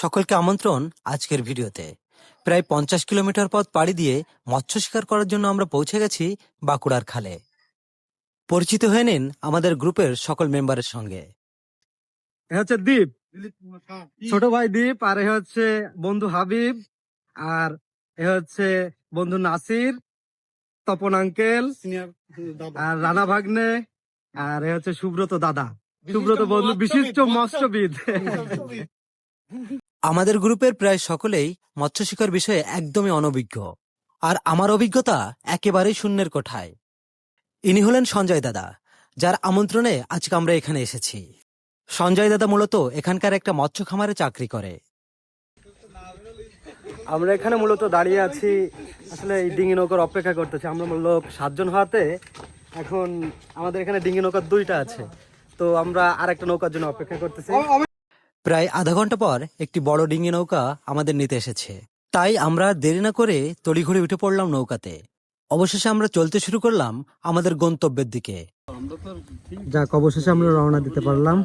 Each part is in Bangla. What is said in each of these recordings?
সকলকে আমন্ত্রণ আজকের ভিডিওতে। প্রায় পঞ্চাশ কিলোমিটার পথ পাড়ি দিয়ে মৎস্য শিকার করার জন্য আমরা পৌঁছে গেছি বাঁকুড়ার খালে। পরিচিত হয়ে নিন আমাদের গ্রুপের সকল মেম্বারের সঙ্গে। এ হচ্ছে দীপ। ছোট ভাই দীপ আর এ হচ্ছে বন্ধু হাবিব আর এ হচ্ছে বন্ধু নাসির তপন আঙ্কেল আর রানা ভাগ্নে আর এ হচ্ছে সুব্রত দাদা। সুব্রত বন্ধু বিশিষ্ট মৎস্যবিদ। আমাদের গ্রুপের প্রায় সকলেই মৎস্য শিকার বিষয়ে একদমই অনভিজ্ঞ। আর আমার অভিজ্ঞতা একেবারেই শূন্যের কোঠায়। ইনি হলেন সঞ্জয় দাদা, যার আমন্ত্রণে আজকে আমরা এখানে এসেছি। সঞ্জয় দাদা মূলত এখানকার একটা মৎস্য খামারে চাকরি করে। আমরা এখানে মূলত দাঁড়িয়ে আছি, আসলে এই ডিঙি নৌকার অপেক্ষা করতেছি। আমরা লোক সাতজন হওয়াতে এখন আমাদের এখানে ডিঙি নৌকা দুইটা আছে। তো আমরা আর একটা নৌকার জন্য অপেক্ষা করতেছি। প্রায় আধা ঘণ্টা পর একটি বড় ডিঙি নৌকা আমাদের নিতে এসেছে। তাই আমরা দেরি না করে তড়িঘড়ি উঠে পড়লাম নৌকাতে। অবশেষে আমরা চলতে শুরু করলাম আমাদের গন্তব্যের দিকে। যাক, অবশেষে আমরা রওনা দিতে পারলাম।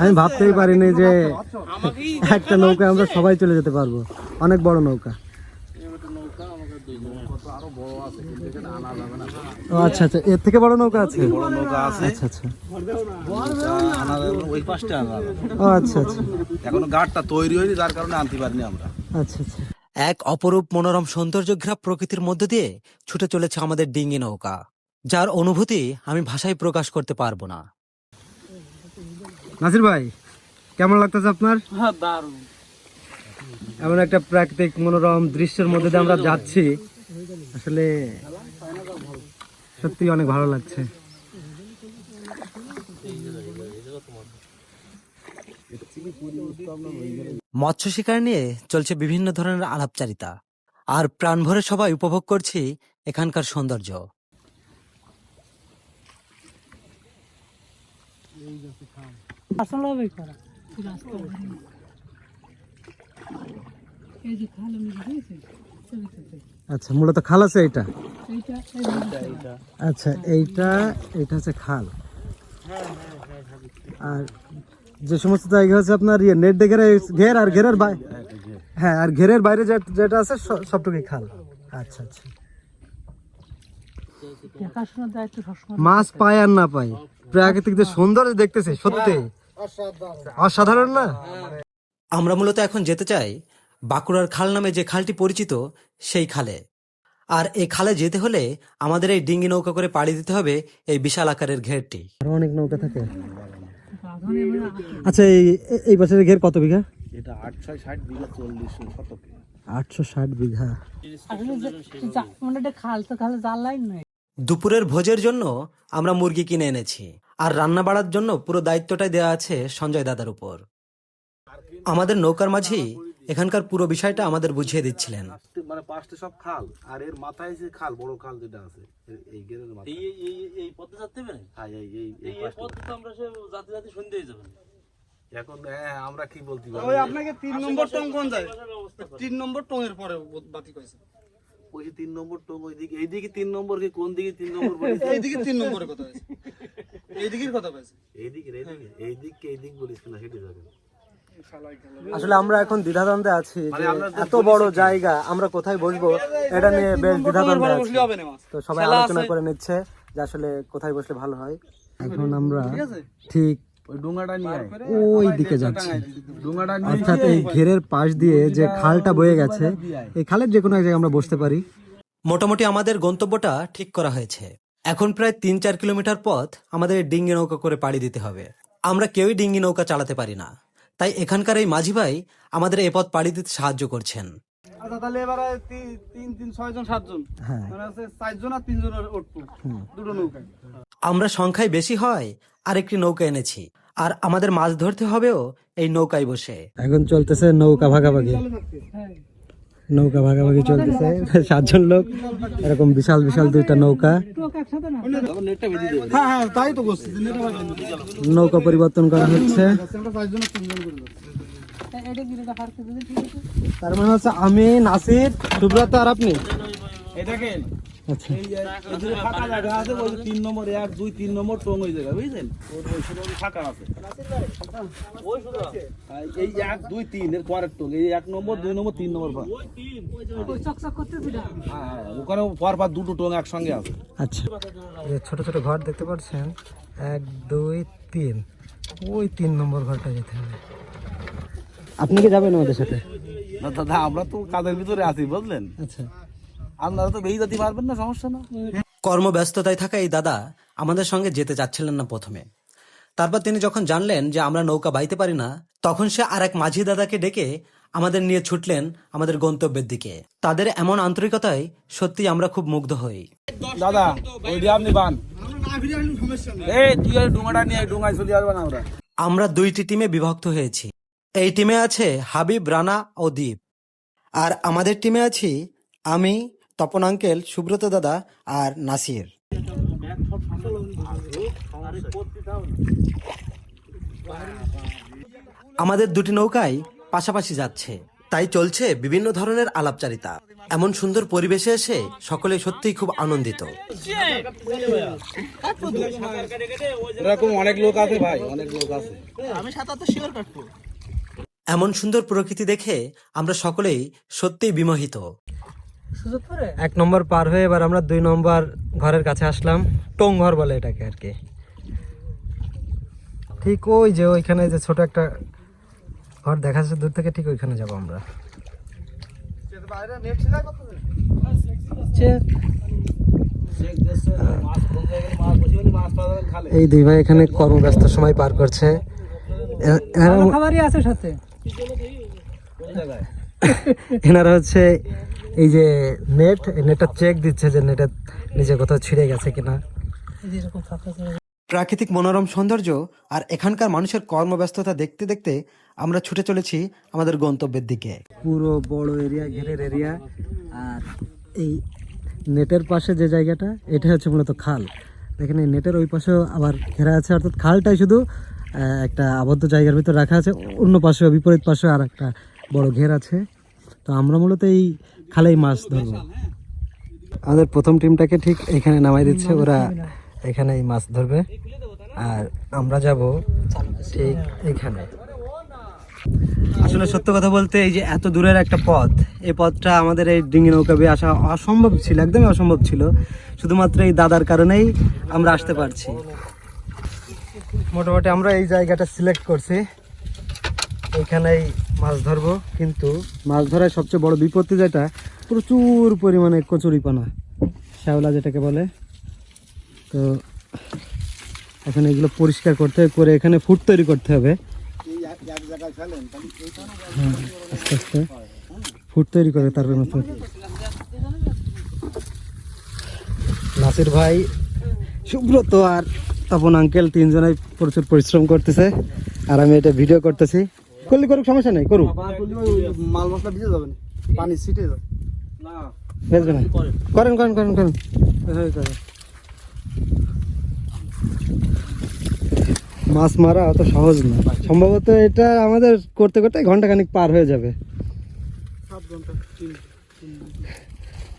আমি ভাবতেই পারিনি যে একটা নৌকায় আমরা সবাই চলে যেতে পারব। অনেক বড় নৌকা ও আচ্ছা আচ্ছা। এর থেকে বড় নৌকা আছে? আচ্ছা আচ্ছা। ওই পাশটা ও আচ্ছা আচ্ছা। এখনও গাড়টা তৈরি হয়নি যার কারণে আনতে পারিনি আমরা। আচ্ছা আচ্ছা। এক অপরূপ মনোরম সৌন্দর্য সৌন্দর্যঘ্রাপ প্রকৃতির মধ্য দিয়ে ছুটে চলেছে আমাদের ডিঙ্গি নৌকা যার অনুভূতি আমি ভাষায় প্রকাশ করতে পারব না। নাসির ভাই কেমন লাগতেছে আপনার? এমন একটা প্রাকৃতিক মনোরম দৃশ্যের মধ্যে দিয়ে আমরা যাচ্ছি। আসলে সত্যি অনেক ভালো লাগছে। মৎস্য শিকার নিয়ে চলছে বিভিন্ন ধরনের আলাপচারিতা। আর প্রাণভরে সবাই উপভোগ করছি এখানকার সৌন্দর্য। আসলে হবে করা। রাস্তা বাড়ি। এই যে আচ্ছা মূলত খাল আছে এইটা? এইটা এই যে আচ্ছা এইটা এটা হচ্ছে খাল। আর যে সমস্ত জায়গা হচ্ছে আপনার ইয়ে নেট ডেকে ঘের আর ঘেরের বাইরে হ্যাঁ আর ঘেরের বাইরে যেটা আছে সবটুকুই খাল। আচ্ছা আচ্ছা। মাছ পায় আর না পায়। প্রাকৃতিক যে সৌন্দর্য দেখতেছে সত্যি। অসাধারণ না? আমরা মূলত এখন যেতে চাই বাঁকুড়ার খাল নামে যে খালটি পরিচিত সেই খালে। আর এই খালে যেতে হলে আমাদের এই ডিঙ্গি নৌকা করে পাড়ি দিতে হবে এই বিশাল আকারের ঘেরটি। আরও অনেক নৌকা থাকে। আচ্ছা এই এই- বছরের ঘের কত বিঘা? এটা আট ছয় ষাট বিঘা চল্লিশ শতকে। আটশো ষাট বিঘা। মানে এটা খাল তো খালে জাল লাইন নয় দুপুরের ভোজের জন্য আমরা মুরগি কিনে এনেছি। আর রান্না বাড়ার জন্য পুরো দায়িত্বটাই দেওয়া আছে সঞ্জয় দাদার উপর। আমাদের নৌকার মাঝি এখানকার পুরো বিষয়টা আমাদের বুঝিয়ে দিচ্ছিলেন। মানে পাঁচটা সব খাল আর এর মাথায় যে খাল বড় খাল যেটা আছে এই গেরের মাথায়। এই এই এই পথে যেতে পারে হ্যাঁ এই এই এই পথে তো আমরা সে জাতি জাতি সন্ধ্যে যাবেন এখন হ্যাঁ আমরা কি বলতে পারি? ওই আপনাকে তিন নম্বর টং কোন যায়? তিন নম্বর টং এর পরে বাতি কইছে। ওই যে তিন নম্বর টোং ওইদিকে এইদিকে তিন নম্বর কি কোন দিকে তিন নম্বর বলিস এইদিকে তিন নম্বরের কথা এইদিকের কথা কইছে। এইদিকে এইদিকে এইদিকে এইদিক বলিস না সেটা যাবে আসলে আমরা এখন দ্বিধাদ্বন্দ্বে আছি মানে যে এত বড় জায়গা আমরা কোথায় বসবো এটা নিয়ে বেশ দ্বিধাদ্বন্দ্বে আছি। তো সবাই আলোচনা করে নিচ্ছে যে আসলে কোথায় বসলে ভালো হয়। এখন আমরা ঠিক ওই নিয়ে ওই দিকে যাচ্ছি। অর্থাৎ এই ঘেরের পাশ দিয়ে যে খালটা বয়ে গেছে এই খালের যে কোনো এক জায়গায় আমরা বসতে পারি। মোটামুটি আমাদের গন্তব্যটা ঠিক করা হয়েছে। এখন প্রায় তিন চার কিলোমিটার পথ আমাদের ডিঙ্গি নৌকা করে পাড়ি দিতে হবে। আমরা কেউই ডিঙ্গি নৌকা চালাতে পারি না। তাই এখানকার এই মাঝি ভাই আমাদের এ পথ পাড়ি দিতে সাহায্য করছেন। আচ্ছা তাহলে এবারে তিন তিন ছয়জন সাতজন হ্যাঁ। মানে চারজন আর তিনজন উঠবো দুটো নৌকায়। আমরা সংখ্যায় বেশি হয় আর একটি নৌকা এনেছি। আর আমাদের মাছ ধরতে হবেও এই নৌকায় বসে। এখন চলতেছে নৌকা ভাগাভাগি। নৌকা ভাগাভাগি চলতেছে। সাতজন লোক এরকম বিশাল বিশাল দুইটা নৌকা। হ্যাঁ হ্যাঁ নৌকা পরিবর্তন করা হচ্ছে। তার মানে হচ্ছে আমি নাসির সুব্রত আর আপনি? দেখেন আচ্ছা। এই ফাঁকা জায়গা আছে ওই তিন নম্বর এক দুই তিন নম্বর টং ওই জায়গা বুঝলেন ফাঁকা আছে। এই এক দুই তিন এর পরের টং এই এক নম্বর দুই নম্বর তিন নম্বর হ্যাঁ হ্যাঁ ওখানে দুটো টং একসঙ্গে আছে। আচ্ছা। এই ছোট ছোট ঘর দেখতে পাচ্ছেন এক দুই তিন। ওই তিন নম্বর ঘরটা যেতে হবে। আপনি কি যাবেন আমাদের সাথে? না দাদা আমরা তো কাদের ভিতরে আছি বুঝলেন? আচ্ছা। আপনারা তো যেতে পারবেন না সমস্যা না। কর্মব্যস্ততায় থাকা এই দাদা আমাদের সঙ্গে যেতে চাচ্ছিলেন না প্রথমে। তারপর তিনি যখন জানলেন যে আমরা নৌকা বাইতে পারি না তখন সে আর এক মাঝি দাদাকে ডেকে আমাদের নিয়ে ছুটলেন আমাদের গন্তব্যের দিকে। তাদের এমন আন্তরিকতায় সত্যি আমরা খুব মুগ্ধ হই। দাদা আপনি বান এই তুই আর ডুঙাটা নিয়ে ডুঙায় চলে আসবেন আমরা। আমরা দুইটি টিমে বিভক্ত হয়েছি। এই টিমে আছে হাবিব রানা ও দ্বীপ আর আমাদের টিমে আছি আমি তপন আঙ্কেল সুব্রত দাদা আর নাসির। আমাদের দুটি নৌকাই পাশাপাশি যাচ্ছে। তাই চলছে বিভিন্ন ধরনের আলাপচারিতা। এমন সুন্দর পরিবেশে এসে সকলে সত্যিই খুব আনন্দিত। এরকম অনেক লোক আছে ভাই অনেক লোক আছে। এমন সুন্দর প্রকৃতি দেখে আমরা সকলেই সত্যিই বিমোহিত। এক নম্বর পার হয়ে এবার আমরা দুই নম্বর ঘরের কাছে আসলাম। টং ঘর বলে এটাকে আর কি। ঠিক ওই যে ওইখানে যে ছোট একটা ঘর দেখা যাচ্ছে দূর থেকে ঠিক ওইখানে যাব আমরা। এই দুই ভাই এখানে কর্মব্যস্ত সময় পার করছে। এনারা হচ্ছে এই যে নেট নেটটা চেক দিচ্ছে যে নেটে নিচে কোথাও ছিঁড়ে গেছে কিনা। প্রাকৃতিক মনোরম সৌন্দর্য আর এখানকার মানুষের কর্মব্যস্ততা দেখতে দেখতে আমরা ছুটে চলেছি আমাদের গন্তব্যের দিকে। পুরো বড় এরিয়া ঘেরের এরিয়া আর এই নেটের পাশে যে জায়গাটা এটা হচ্ছে মূলত খাল। দেখেন এই নেটের ওই পাশেও আবার ঘেরা আছে অর্থাৎ খালটাই শুধু একটা আবদ্ধ জায়গার ভিতর রাখা আছে। অন্য পাশে বিপরীত পাশে আর একটা বড় ঘের আছে। তো আমরা মূলত এই খালেই মাছ ধরবো। আমাদের প্রথম টিমটাকে ঠিক এখানে নামাই দিচ্ছে, ওরা এখানেই মাছ ধরবে। আর আমরা যাব ঠিক এখানে। আসলে সত্য কথা বলতে, এই যে এত দূরের একটা পথ, এই পথটা আমাদের এই ডিঙ্গি নৌকা বেয়ে আসা অসম্ভব ছিল, একদমই অসম্ভব ছিল। শুধুমাত্র এই দাদার কারণেই আমরা আসতে পারছি। মোটামুটি আমরা এই জায়গাটা সিলেক্ট করছি। এইখানেই মাছ ধরবো, কিন্তু মাছ ধরার সবচেয়ে বড় বিপত্তি যেটা, প্রচুর পরিমাণে কচুরিপানা শ্যাওলা যেটাকে বলে। তো এখন এগুলো পরিষ্কার করতে হবে, করে এখানে ফুট তৈরি করতে হবে। আস্তে আস্তে ফুট তৈরি করে তারপরে মাছ নাসির ভাই, সুব্রত আর তপন আঙ্কেল তিনজনাই প্রচুর পরিশ্রম করতেছে, আর আমি এটা ভিডিও করতেছি। করলে করুক সমস্যা নেই করুক। মাল মশলা ভিজে যাবেন পানি ছিটে যাবে। না। করেন। করেন করেন করেন করেন। মাছ মারা অত সহজ না। সম্ভবত এটা আমাদের করতে করতে ঘণ্টা খানিক পার হয়ে যাবে।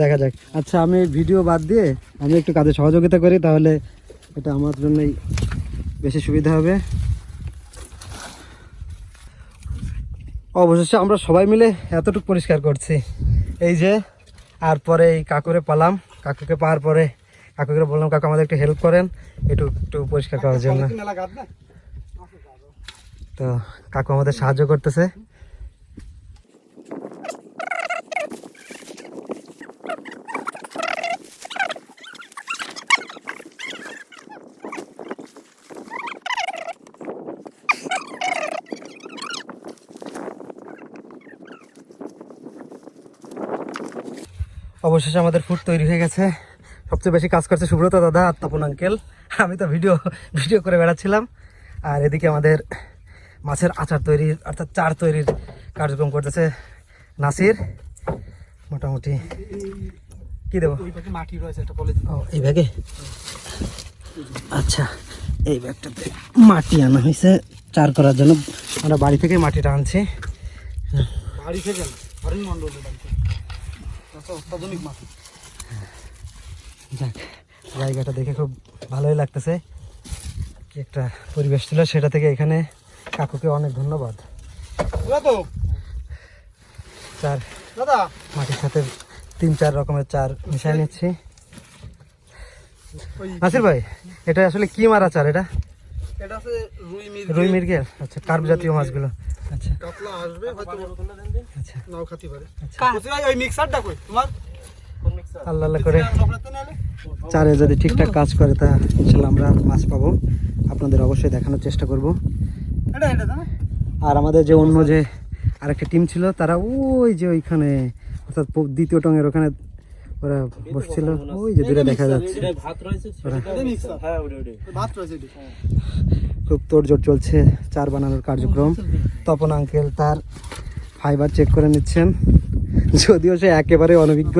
দেখা যাক। আচ্ছা আমি ভিডিও বাদ দিয়ে আমি একটু কাজে সহযোগিতা করি তাহলে এটা আমার জন্যই বেশি সুবিধা হবে। অবশেষে আমরা সবাই মিলে এতটুকু পরিষ্কার করছি। এই যে আর পরে এই কাকুরে পালাম। কাকুকে পাওয়ার পরে কাকুকে বললাম কাকু আমাদের একটু হেল্প করেন। একটু একটু পরিষ্কার করার জন্য। তো কাকু আমাদের সাহায্য করতেছে। অবশেষে আমাদের ফুড তৈরি হয়ে গেছে। সবচেয়ে বেশি কাজ করছে সুব্রত দাদা আর তপন আঙ্কেল আমি তো ভিডিও ভিডিও করে বেড়াচ্ছিলাম। আর এদিকে আমাদের মাছের আচার তৈরির অর্থাৎ চার তৈরির কার্যক্রম করতেছে নাসির। মোটামুটি কি দেবো? মাটি রয়েছে একটা ও এই ব্যাগে? আচ্ছা এই ব্যাগটাতে মাটি আনা হয়েছে। চার করার জন্য আমরা বাড়ি থেকে মাটিটা আনছি। বাড়ি থেকে হরিণ অত্যাধুনিক মাটি। যাক জায়গাটা দেখে খুব ভালোই লাগতেছে। কি একটা পরিবেশ ছিল সেটা থেকে এখানে কাকুকে অনেক ধন্যবাদ। চার দাদা! মাটির সাথে তিন চার রকমের চার মিশাই নিচ্ছি। নাসির ভাই এটা আসলে কি মারা চার এটা? এটা আছে রুই মির্গি মির্গের? আচ্ছা কার্প জাতীয় মাছগুলো। আচ্ছা। আসবে হয়তো আচ্ছা। নাও খাতি পারে। আচ্ছা। ওই মিক্সারটা কই? তোমার? আল্লাহ আল্লাহ করে। চারে যদি ঠিকঠাক কাজ করে তা ইনশাল্লাহ আমরা মাছ পাবো। আপনাদের অবশ্যই দেখানোর চেষ্টা করব। এটা এটা না আর আমাদের যে অন্য যে আরেকটা টিম ছিল তারা ওই যে ওইখানে অর্থাৎ দ্বিতীয় টঙের ওখানে ওরা বসছিল। ওই যে দূরে দেখা যাচ্ছে। এটা ভাত রয়েছে এটা মিক্সার হ্যাঁ এটি খুব তোড়জোড় চলছে চার বানানোর কার্যক্রম। তপন আঙ্কেল তার ফাইবার চেক করে নিচ্ছেন। যদিও সে একেবারে অনভিজ্ঞ।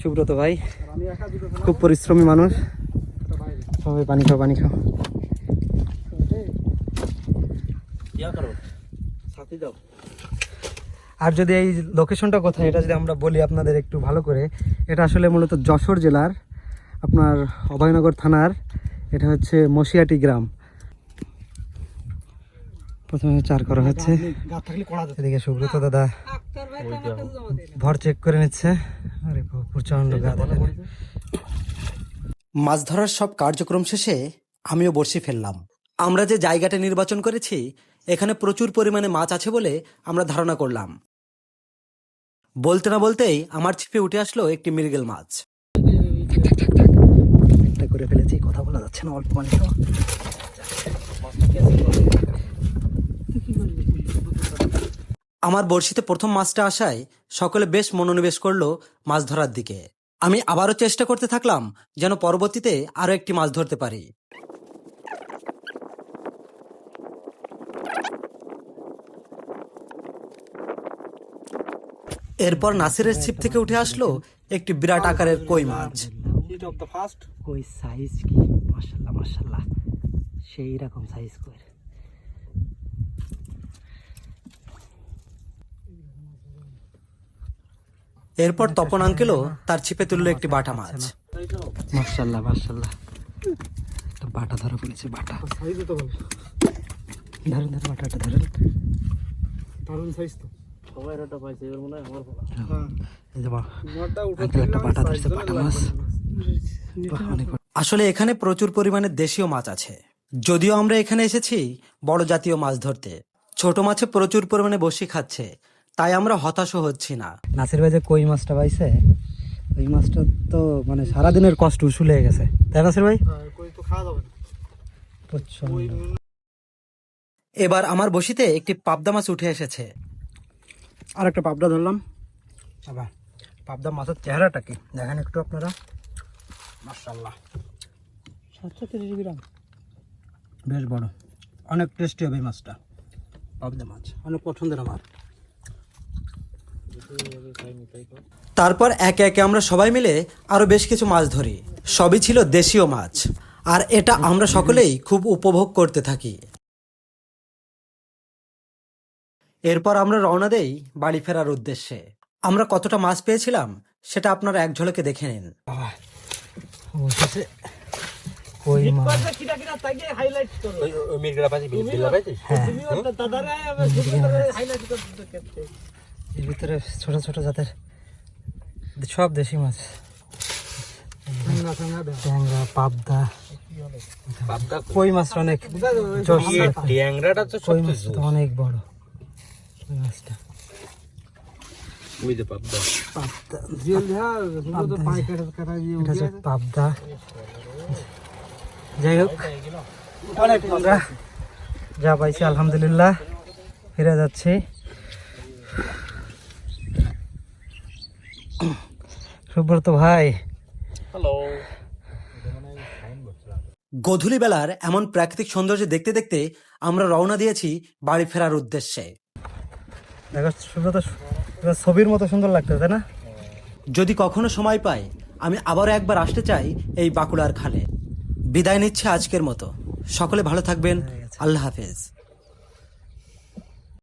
সুব্রত ভাই, খুব পরিশ্রমী মানুষ। সবাই পানি খাও পানি খাও। আর যদি এই লোকেশনটা কোথায়, এটা যদি আমরা বলি আপনাদের একটু ভালো করে, এটা আসলে মূলত যশোর জেলার, আপনার অভয়নগর থানার, এটা হচ্ছে মশিয়াটি গ্রাম। প্রথমে চার করা হচ্ছে। এদিকে সুব্রত দাদা ভর চেক করে নিচ্ছে। আরে প্রচণ্ড। মাছ ধরার সব কার্যক্রম শেষে আমিও বড়শি ফেললাম। আমরা যে জায়গাটা নির্বাচন করেছি এখানে প্রচুর পরিমাণে মাছ আছে বলে আমরা ধারণা করলাম। বলতে না বলতেই আমার ছিপে উঠে আসলো একটি মৃগেল মাছ। করে ফেলেছি কথা বলা যাচ্ছে না অল্প পানি খাও। আমার বড়শিতে প্রথম মাছটা আসায় সকলে বেশ মনোনিবেশ করল মাছ ধরার দিকে। আমি আবারও চেষ্টা করতে থাকলাম যেন পরবর্তীতে আরও একটি মাছ ধরতে পারি। এরপর নাসিরের ছিপ থেকে উঠে আসলো একটি বিরাট আকারের কই মাছ। অফ দ্য ফার্স্ট কই সাইজ কি? মাশাল্লাহ মাশাল্লাহ সেই রকম সাইজ কই? এরপর তপন আঙ্কেলও তার ছিপে তুললো একটি বাটা মাছ। মাশাল্লাহ একটা বাটা ধরা পড়েছে বাটা। ধরেন ধরেন বাটাটা ধরেন। দারুণ সাইজ তো। হয়। আসলে এখানে প্রচুর পরিমাণে দেশীয় মাছ আছে। যদিও আমরা এখানে এসেছি বড় জাতীয় মাছ ধরতে। ছোট মাছে প্রচুর পরিমাণে বসি খাচ্ছে। তাই আমরা হতাশও হচ্ছি না। নাসির ভাই যে কই মাছটা পাইছে ওই মাছটা তো মানে সারাদিনের কষ্ট উসুল হয়ে গেছে। তাই নাসির ভাই? হ্যাঁ, কই তো খাওয়া যাবে না। এবার আমার বসিতে একটি পাবদা মাছ উঠে এসেছে। আর একটা পাবদা ধরলাম। আবার পাবদা মাছের চেহারাটা কি? দেখেন একটু আপনারা। মার্শাল্লাহ সাতশো তিরিশ গ্রাম। বেশ বড়। অনেক টেস্টি হবে মাছটা। পাবদা মাছ। অনেক পছন্দের আমার। তারপর একে একে আমরা সবাই মিলে আরও বেশ কিছু মাছ ধরি। সবই ছিল দেশীয় মাছ। আর এটা আমরা সকলেই খুব উপভোগ করতে থাকি। এরপর আমরা রওনা দেই বাড়ি ফেরার উদ্দেশ্যে। আমরা কতটা মাছ পেয়েছিলাম সেটা আপনারা এক ঝলকে দেখে নিন। মাছ? এর ভিতরে ছোট ছোট জাতের সব দেশি মাছ। ট্যাংরা পাবদা। কই? মাছটা অনেক জোশ। ট্যাংরাটা তো কই অনেক বড়। কই মাছটা? পাবদা। পাবদা। জিএল তো পাইকারি কাটা দিয়ে এটা হচ্ছে পাবদা। যাই হোক যা পাইছি আলহামদুলিল্লাহ। ফিরে যাচ্ছি। সুব্রত ভাই। হ্যালো গধূলি বেলার এমন প্রাকৃতিক সৌন্দর্য দেখতে দেখতে আমরা রওনা দিয়েছি বাড়ি ফেরার উদ্দেশ্যে। দেখো সুব্রত ছবির মতো সুন্দর লাগতো তাই না? যদি কখনো সময় পাই আমি আবারও একবার আসতে চাই এই বাঁকুড়ার খালে। বিদায় নিচ্ছে আজকের মতো। সকলে ভালো থাকবেন। আল্লাহ হাফেজ।